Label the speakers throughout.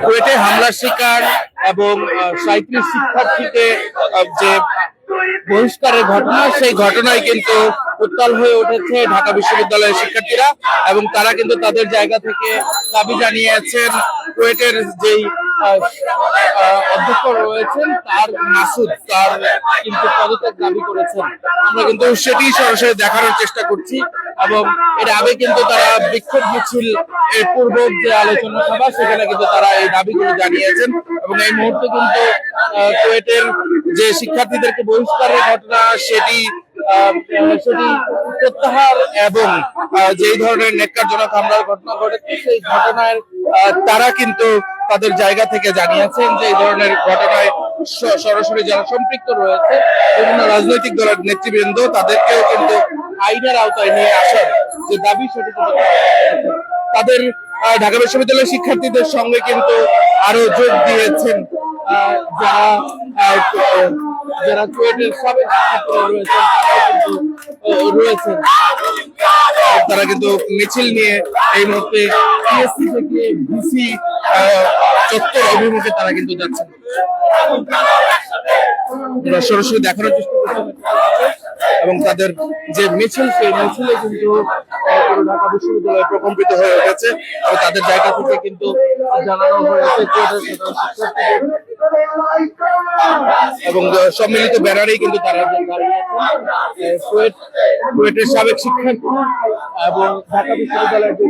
Speaker 1: কুয়েটে হামলার শিকার এবং সাঁত্রিশ শিক্ষার্থীকে যে বহিষ্কারের ঘটনা, সেই ঘটনায় কিন্তু উত্তাল হয়ে উঠেছে ঢাকা বিশ্ববিদ্যালয়ের শিক্ষার্থীরা এবং তারা কিন্তু তাদের জায়গা থেকে দাবি জানিয়েছেন কুয়েটের যেই অধ্যক্ষ রয়েছেন তার মাসুদ, তার কিন্তু পদত্যাগ দাবি করেছেন। আমরা কিন্তু সেটি সরাসরি দেখানোর চেষ্টা করছি এবং এর আগে কিন্তু তারা বিক্ষোভ মিছিল এর পূর্ব যে আলোচনা সভা, সেখানে কিন্তু তারা এই দাবিগুলো জানিয়েছেন এবং এই মুহূর্তে কিন্তু কুয়েটের যে শিক্ষার্থীদেরকে বহিষ্কারের ঘটনা, সেটি সেটি প্রত্যাহার এবং যেই ধরনের নেককারজনক হামলার ঘটনা ঘটেছে সেই ঘটনায় আহ, তারা কিন্তু তাদের জায়গা থেকে জানিয়েছেন যে এই ধরনের ঘটনায় সরাসরি যারা সম্পৃক্ত রয়েছে বিভিন্ন রাজনৈতিক দলের নেতৃবৃন্দ তাদেরকেও কিন্তু আইনের আওতায় নিয়ে আসার যে দাবি সেটি। তাদের ঢাকা বিশ্ববিদ্যালয়ের শিক্ষার্থীদের সঙ্গে কিন্তু আরও যোগ দিয়েছেন যারা যারা কুয়েটের সাবেক রয়েছেন। তারা কিন্তু মিছিল নিয়ে এই মুহূর্তে পিএসসি থেকে ভিসি চত্বর অভিমুখে তারা কিন্তু যাচ্ছেন। সরাসরি দেখানোর চেষ্টা করছি। এবং তাদের যে মিছিল, সেই মিছিলে কিন্তু ঢাকা প্রকম্পিত হয়ে উঠেছে এবং তাদের জায়গা থেকে কিন্তু জানানো হয়েছে এবং সম্মিলিত ব্যানারেই কিন্তু তারা কুয়েটের সাবেক এবং ঢাকা বিশ্ববিদ্যালয়ের যে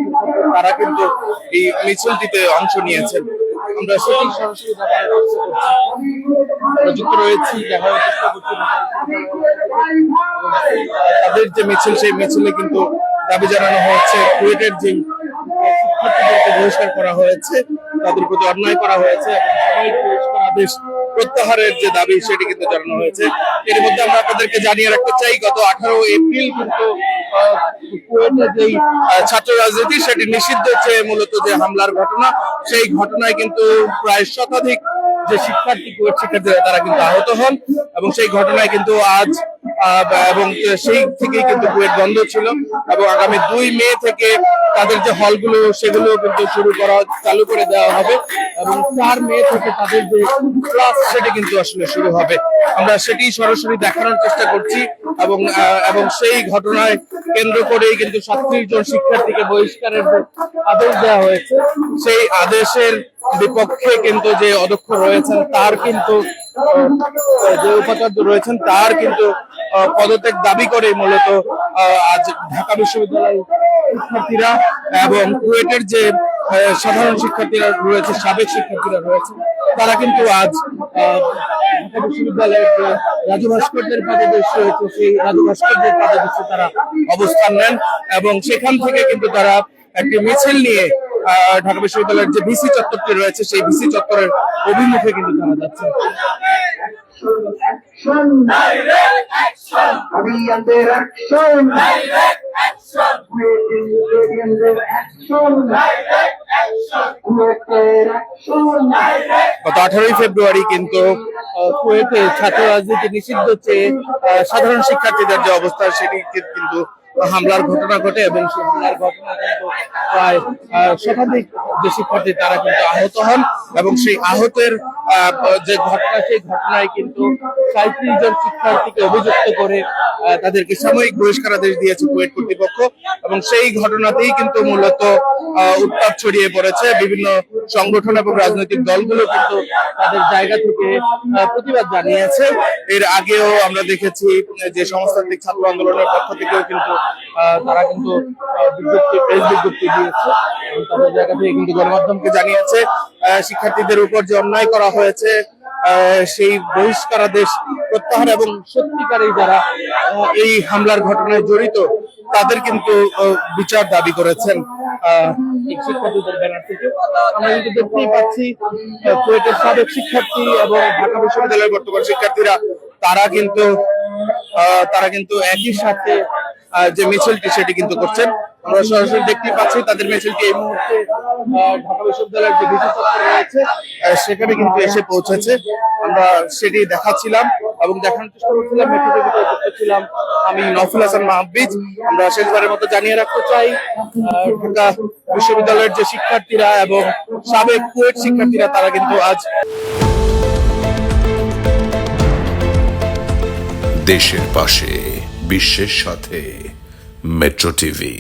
Speaker 1: তারা কিন্তু এই মিছিলটিতে অংশ নিয়েছেন। আমরা সেটি সরাসরি দেখার যুক্ত রয়েছি, দেখার চেষ্টা করছি। তাদের যে মিছিল, সেই মিছিলে কিন্তু দাবি জানানো হচ্ছে কুয়েটের যে শিক্ষার্থীদেরকে বহিষ্কার করা হয়েছে, তাদের প্রতি অন্যায় করা হয়েছে আদেশ প্রত্যাহারের যে দাবি, সেটি কিন্তু জানানো হয়েছে। এর মধ্যে আমরা আপনাদেরকে জানিয়ে রাখতে চাই, গত আঠারো এপ্রিল কিন্তু যেই ছাত্র রাজনীতি, সেটি নিষিদ্ধ চেয়ে মূলত যে হামলার ঘটনা, সেই ঘটনায় কিন্তু প্রায় শতাধিক যে শিক্ষার্থী, কুয়েট শিক্ষার্থীরা, তারা কিন্তু আহত হন এবং সেই ঘটনায় কিন্তু আজ এবং সেই থেকেই কিন্তু বইয়ের বন্ধ ছিল এবং আগামী দুই মে থেকে তাদের যে হলগুলো, সেগুলো কিন্তু শুরু করা, চালু করে দেওয়া হবে এবং চার মে থেকে তাদের যে ক্লাস সেটি কিন্তু আসলে শুরু হবে। আমরা সেটি সরাসরি দেখানোর চেষ্টা করছি এবং এবং সেই ঘটনায় কেন্দ্র করেই কিন্তু সাতত্রিশ জন শিক্ষার্থীকে বহিষ্কারের আদেশ দেওয়া হয়েছে, সেই আদেশের বিপক্ষে কিন্তু যে অধ্যক্ষ রয়েছেন, তার কিন্তু যে উপাচার্য রয়েছেন, তার কিন্তু পদত্যাগ দাবি করে মূলত আজ ঢাকা বিশ্ববিদ্যালয় শিক্ষার্থীরা এবং কুয়েটের যে সাধারণ শিক্ষার্থীরা রয়েছে, সাবেক শিক্ষার্থীরা রয়েছে, তারা কিন্তু আজ ঢাকা বিশ্ববিদ্যালয়ের যে রাজু ভাস্করদের পাদদেশ রয়েছে, সেই রাজু ভাস্করদের পাদদেশে তারা অবস্থান নেন এবং সেখান থেকে কিন্তু তারা একটি মিছিল নিয়ে ঢাকা বিশ্ববিদ্যালয়ের যে ভিসি চত্বরটি রয়েছে, সেই ভিসি চত্বরের অভিমুখে কিন্তু তারা যাচ্ছে। গত আঠারোই ফেব্রুয়ারি কিন্তু কুয়েতে ছাত্র রাজনীতি নিষিদ্ধ চেয়ে সাধারণ শিক্ষার্থীদের যে অবস্থা, সেটি কিন্তু হামলার ঘটনা ঘটে এবং সেই হামলার ঘটনা কিন্তু প্রায় শতাধিক যে শিক্ষার্থী তারা কিন্তু আহত হন এবং সেই আহতের আহ, যে ঘটনা সেই ঘটনায় কিন্তু সাঁত্রিশ জন শিক্ষার্থীকে অভিযুক্ত করে তাদেরকে সাময়িক বহিষ্কারাদেশ দিয়েছে কুয়েট কর্তৃপক্ষ এবং সেই ঘটনাতেই কিন্তু মূলত উত্তাপ ছড়িয়ে পড়েছে। বিভিন্ন সংগঠন এবং রাজনৈতিক দলগুলো কিন্তু তাদের জায়গা থেকে প্রতিবাদ জানিয়েছে। এর আগেও আমরা দেখেছি যে সমাজতান্ত্রিক ছাত্র আন্দোলনের পক্ষ থেকেও কিন্তু তারা কিন্তু বিজ্ঞপ্তি, প্রেস বিজ্ঞপ্তি দিয়েছে তাদের জায়গা থেকে কিন্তু গণমাধ্যমকে জানিয়েছে। শিক্ষার্থীদের উপর যে অন্যায় করা হয়েছে সেই বহিষ্কারাদেশ প্রত্যাহার এবং সত্যিকারেই যারা এই হামলার ঘটনায় জড়িত, তাদের কিন্তু বিচার দাবি করেছেন। শিক্ষার্থী এবং বিশ্ববিদ্যালয়ের বর্তমান শিক্ষার্থীরা, তারা কিন্তু তারা কিন্তু একই সাথে যে মিছিলটি, সেটি কিন্তু করছেন। আমরা সরাসরি দেখতেই পাচ্ছি তাদের মিছিলটি এই মুহূর্তে ঢাকা বিশ্ববিদ্যালয়ের যে বিদ্যুৎ চত্বর রয়েছে সেখানে কিন্তু এসে পৌঁছেছে। আমরা সেটি দেখাচ্ছিলাম এবং দেখানোর চেষ্টা করছিলাম মেট্রোতে ভিতরে যুক্ত ছিলাম আমি নফুল হাসান মাহবিজ আমরা শেষবারের মতো জানিয়ে রাখতে চাই ঢাকা বিশ্ববিদ্যালয়ের যে শিক্ষার্থীরা এবং সাবেক কুয়েট শিক্ষার্থীরা, তারা কিন্তু আজ
Speaker 2: দেশের পাশে, বিশ্বের সাথে, মেট্রো টিভি।